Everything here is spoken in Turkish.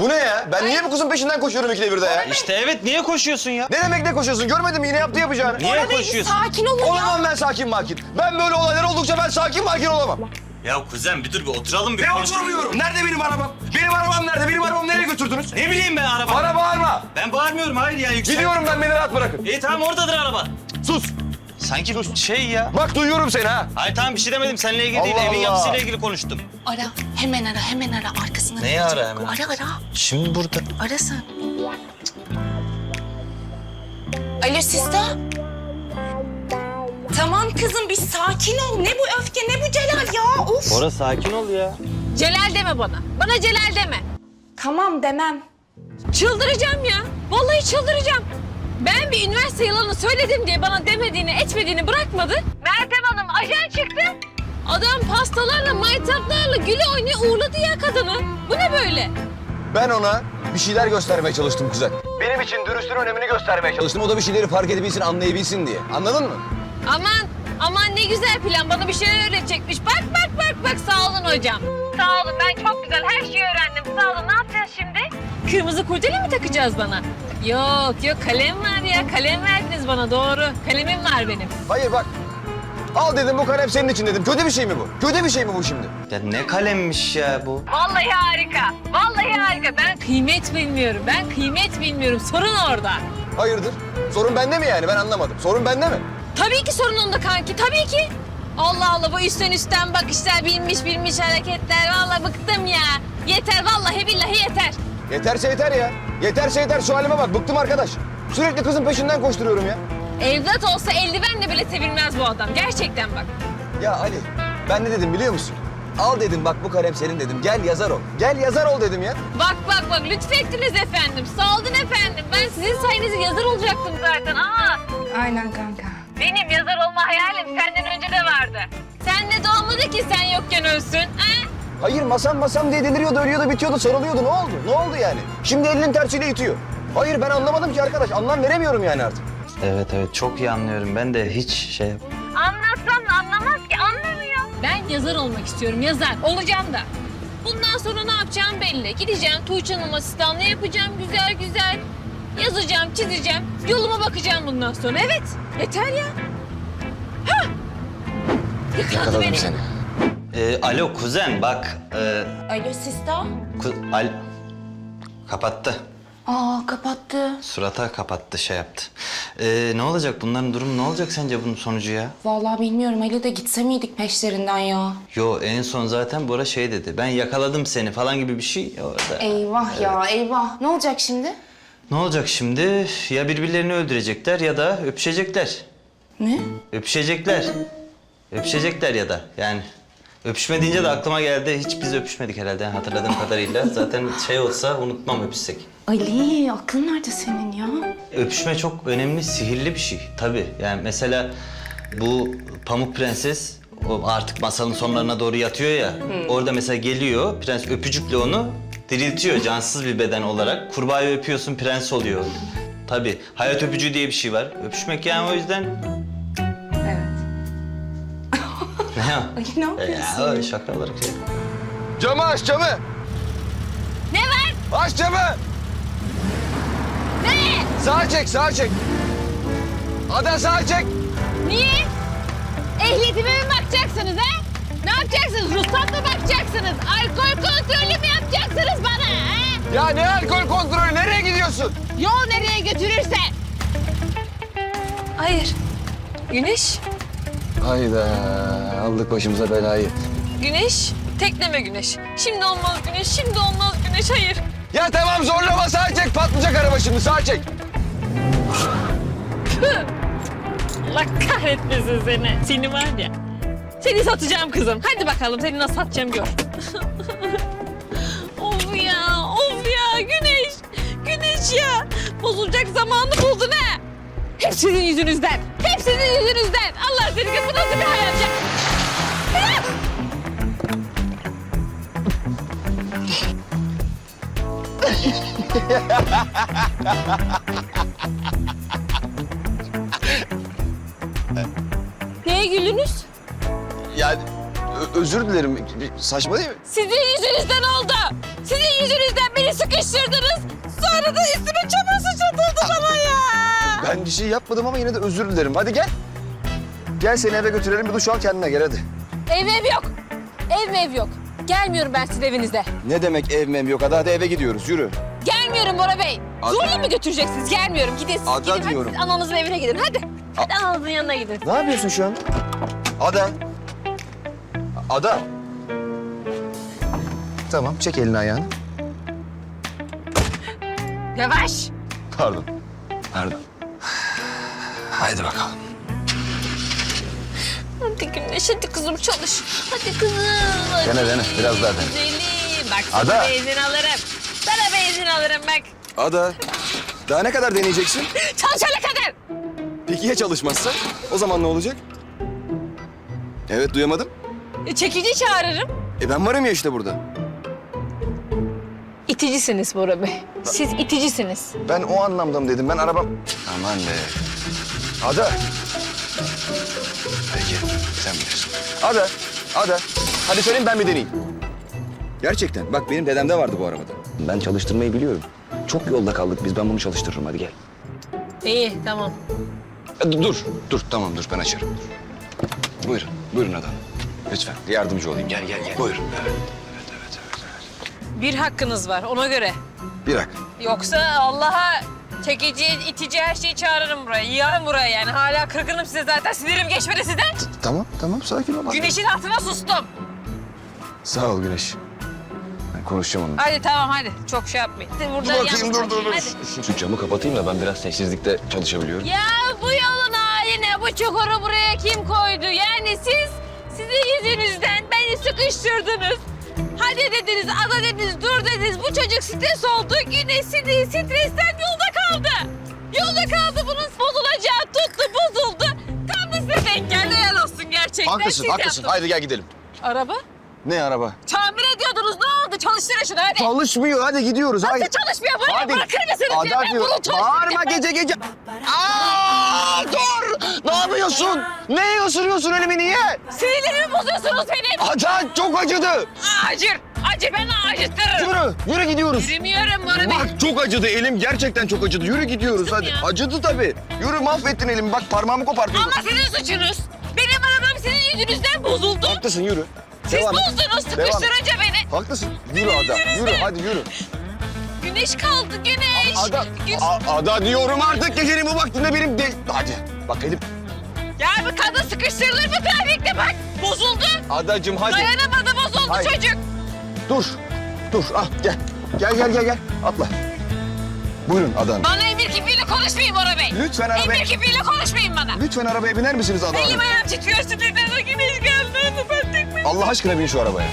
Bu ne ya? Ben niye bu kızın peşinden koşuyorum ikide birde ya? İşte evet niye koşuyorsun ya? Ne demek ne koşuyorsun? Görmedin mi yine yaptı yapacağını? Niye koşuyorsun? Sakin olun ya. Olamam ben sakin makin. Ben böyle olaylar oldukça ben sakin makin olamam. Ya kuzen bir dur bir oturalım bir Ne konuşalım. oturmuyorum? Nerede benim arabam? Benim arabam nerede? Benim arabamı nereye götürdünüz? Ne bileyim ben araba. Bana bağırma. Ben bağırmıyorum hayır ya yüksel. Gidiyorum ben beni rahat bırakın. İyi tamam oradadır araba. Sus. Sanki bu şey ya. Bak duyuyorum seni ha. Hayır tamam bir şey demedim seninle ilgili değil Allah evin Allah. yapısıyla ilgili konuştum. Ara, hemen ara, hemen ara. Arkasından Neyi ara hemen? Ara, ara. Şimdi burada. Ara sen. Alo Sista. Tamam kızım bir sakin ol. Ne bu öfke ne bu Celal ya? Of. Bora sakin ol ya. Celal deme bana. Bana Celal deme. Tamam demem. Çıldıracağım ya. Ben bir üniversite yılanı söyledim diye bana demediğini, etmediğini bırakmadı. Meltem Hanım ajan çıktı. Adam pastalarla, maytaplarla güle oynaya uğurladı ya kadını. Bu ne böyle? Ben ona bir şeyler göstermeye çalıştım kuzen. Benim için dürüstlüğün önemini göstermeye çalıştım. O da bir şeyleri fark edebilsin, anlayabilsin diye. Anladın mı? Aman, aman ne güzel plan. Bana bir şeyler öğretecekmiş. Bak, bak, bak, bak. Sağ olun hocam. Sağ olun. Ben çok güzel her şeyi öğrendim. Sağ olun. Ne yapacağız şimdi? Kırmızı kurdele mi takacağız bana? Yok, yok. Kalem var ya. Kalem verdiniz bana. Doğru. Kalemim var benim. Hayır bak. Al dedim bu kalem senin için dedim. Kötü bir şey mi bu? Kötü bir şey mi bu şimdi? Ya ne kalemmiş ya bu. Vallahi harika. Vallahi harika. Ben kıymet bilmiyorum. Ben kıymet bilmiyorum. Sorun orada. Hayırdır? Sorun bende mi yani? Ben anlamadım. Sorun bende mi? Tabii ki sorun onda kanki. Tabii ki. Allah Allah bu üstten üstten bakışlar, bilmiş bilmiş hareketler. Vallahi bıktım ya. Yeter vallahi billahi yeter. Yeterse yeter ya. Yeterse yeter. Şu halime bak. Bıktım arkadaş. Sürekli kızın peşinden koşturuyorum ya. Evlat olsa eldivenle bile sevilmez bu adam. Gerçekten bak. Ya Ali, ben ne dedim biliyor musun? Al dedim bak bu kalem senin dedim. Gel yazar ol. Gel yazar ol dedim ya. Bak bak bak lütfettiniz efendim. Sağ olun efendim. Ben sizin sayenizde yazar olacaktım zaten. Aa, Aynen kanka. benim yazar olma hayalim senden önce de vardı. Sen de doğmadı ki sen yokken ölsün. Ha? Hayır masam masam diye deliriyordu, ölüyordu, bitiyordu, sarılıyordu. Ne oldu? Ne oldu yani? Şimdi elinin tersiyle itiyor. Hayır ben anlamadım ki arkadaş. Anlam veremiyorum yani artık. Evet evet çok iyi anlıyorum ben de hiç şey Anlatsam da anlamaz ki anlamıyor. Ben yazar olmak istiyorum yazar. Olacağım da. Bundan sonra ne yapacağım belli. Gideceğim Tuğçe Hanım asistanlığı yapacağım güzel güzel. Yazacağım, çizeceğim. Yoluma bakacağım bundan sonra. Evet. Yeter ya. Hah! Yakaladı beni. Ee, alo kuzen bak. E, Alo Sista. ku, al, kapattı. Aa kapattı. Surata kapattı şey yaptı. Ee, ne olacak bunların durumu ne olacak sence bunun sonucu ya? Vallahi bilmiyorum Ali de gitse miydik peşlerinden ya? Yo en son zaten Bora şey dedi. Ben yakaladım seni falan gibi bir şey orada. Eyvah ya eyvah. Ne olacak şimdi? Ne olacak şimdi? Ya birbirlerini öldürecekler ya da öpüşecekler. Ne? Öpüşecekler. Öpüşecekler ya da yani. Öpüşme deyince de aklıma geldi. Hiç biz öpüşmedik herhalde hatırladığım kadarıyla. Zaten şey olsa unutmam öpüşsek. Ali aklın nerede senin ya? Öpüşme çok önemli, sihirli bir şey. Tabii yani mesela bu Pamuk Prenses o artık masalın sonlarına doğru yatıyor ya. Orada mesela geliyor, prens öpücükle onu diriltiyor cansız bir beden olarak. Kurbağayı öpüyorsun, prens oluyor. Tabii hayat öpücüğü diye bir şey var. Öpüşmek yani o yüzden... Ne ya? Ali ne yapıyorsun? Ya öyle şaka olarak şey. Camı aç camı. Ne var? Aç camı. Ne? Sağa çek, sağa çek. Ada sağa çek. Niye? Ehliyetime mi bakacaksınız ha? Ne yapacaksınız? Ruhsat mı bakacaksınız? Alkol kontrolü mü yapacaksınız bana ha? Ya ne alkol kontrolü? Nereye gidiyorsun? Yol nereye götürürse. Hayır. Güneş, Hayda aldık başımıza belayı. güneş, tekleme güneş. Şimdi olmaz güneş, şimdi olmaz güneş, hayır. Ya tamam zorlama sağa çek patlayacak araba şimdi sağa çek. Allah kahretmesin seni. Seni var ya. Seni satacağım kızım. Hadi bakalım seni nasıl satacağım gör. of ya, of ya güneş. Güneş ya. Bozulacak zamanı buldun ha. Hep sizin yüzünüzden. Sizin yüzünüzden. Allah seni bu nasıl bir hayat ya? Neye gülünüz? Ya ö- özür dilerim saçma değil mi? Sizin yüzünüzden oldu. Sizin yüzünüzden beni sıkıştırdınız. Sonra da üstüme çamur. Ben bir şey yapmadım ama yine de özür dilerim. Hadi gel. Gel seni eve götürelim bir duş al kendine gel hadi. Ev ev yok. Ev mev yok. Gelmiyorum ben sizin evinize. Ne demek ev mem yok hadi hadi eve gidiyoruz yürü. Gelmiyorum Bora Bey. Ada- Zorla mı götüreceksiniz? Gelmiyorum. Gidin siz Ada gidin. Hadi diyorum. siz ananızın evine gidin. Hadi. Hadi ananızın yanına gidin. Ne yapıyorsun şu an? Ada. Ada. Tamam çek elini ayağını. Yavaş. Pardon. Pardon. Haydi bakalım. Hadi Güneş hadi kızım çalış. Hadi kızım. Hadi. Dene, dene. Biraz daha dene. Güzelim. Bak sana Ada. benzin alırım. Sana benzin alırım bak. Ada. Daha ne kadar deneyeceksin? Çalışana kadar. Peki ya çalışmazsa? O zaman ne olacak? Evet duyamadım. E, çekici çağırırım. E ben varım ya işte burada. İticisiniz Bora Bey. Siz iticisiniz. Ben o anlamda mı dedim? Ben arabam... Aman be. Ada. Peki, sen bilirsin. Ada, Ada. Hadi senin ben bir deneyeyim. Gerçekten. Bak benim dedemde vardı bu arabada. Ben çalıştırmayı biliyorum. Çok yolda kaldık biz. Ben bunu çalıştırırım. Hadi gel. İyi tamam. E, Dur, dur. Tamam dur. Ben açarım. Dur. Buyurun, buyurun Ada. Lütfen yardımcı olayım. Gel, gel, gel. Buyurun. Evet. Bir hakkınız var ona göre. Bir dakika. Yoksa Allah'a çekici, itici her şeyi çağırırım buraya. Yığarım buraya yani. Hala kırgınım size zaten. Sinirim geçmedi sizden. Tamam, tamam. Sakin ol. Güneşin altına sustum. Sağ ol Güneş. Ben konuşacağım onunla. Hadi tamam hadi. Çok şey yapmayın. Hadi Burada Dur bakayım, yalnız dur, dur, dur. Hadi. Şu camı kapatayım da ben biraz sessizlikte çalışabiliyorum. Ya bu yolun haline bu çukuru buraya kim koydu? Yani siz, sizin yüzünüzden beni sıkıştırdınız. Hadi dediniz, ada dediniz, dur dediniz. Bu çocuk stres oldu. Güneş sinir, stresten yolda kaldı. Yolda kaldı. Bunun bozulacağı tuttu, bozuldu. Tam da size denk geldi. Helal olsun gerçekten. Haklısın, Siz haklısın. yaptınız. Haydi gel gidelim. Araba? Ne araba? Tamir ediyordunuz. Ne oldu? Çalıştırın şunu hadi. Çalışmıyor. Hadi gidiyoruz. Nasıl Haydi. çalışmıyor? Böyle Hadi. bırakır mısınız? ya? Ben diyor. bunu çalıştıracağım. Bağırma gece gece. Aa, dur. Ne yapıyorsun? Ne ısırıyorsun elimi niye? Sinirlerimi bozuyorsunuz benim. Ada çok acıdı. Acır. Acı ben acıtırım. Yürü. Yürü gidiyoruz. Yürümüyorum Bey. Bak çok acıdı elim gerçekten çok acıdı. Yürü gidiyoruz hadi. ya. Acıdı tabii. Yürü mahvettin elimi. Bak parmağımı kopartıyordun. Ama sizin suçunuz. Benim arabam sizin yüzünüzden bozuldu. Haklısın yürü. Siz Devam et. bozdunuz Devam et. sıkıştırınca beni. Haklısın. Yürü Ada. Yürü hadi yürü. Güneş kaldı güneş. Ada, Gü- A- Ada diyorum artık gecenin bu vaktinde benim de... Hadi bak elim. Ya bu kadın sıkıştırılır mı trafikte bak. Bozuldu. Adacığım hadi. Dayanamadı bozuldu Hayır. çocuk. Dur. Dur. Ah gel. Gel gel gel gel. Atla. Buyurun Ada Hanım. Bana emir kipiyle konuşmayın Bora Bey. Lütfen arabaya... Emir kipiyle konuşmayın bana. Lütfen arabaya biner misiniz Ada Elim Hanım? ayağım titriyor sinirden. O Güneş geldi. Ben tek? Allah aşkına bin şu arabaya.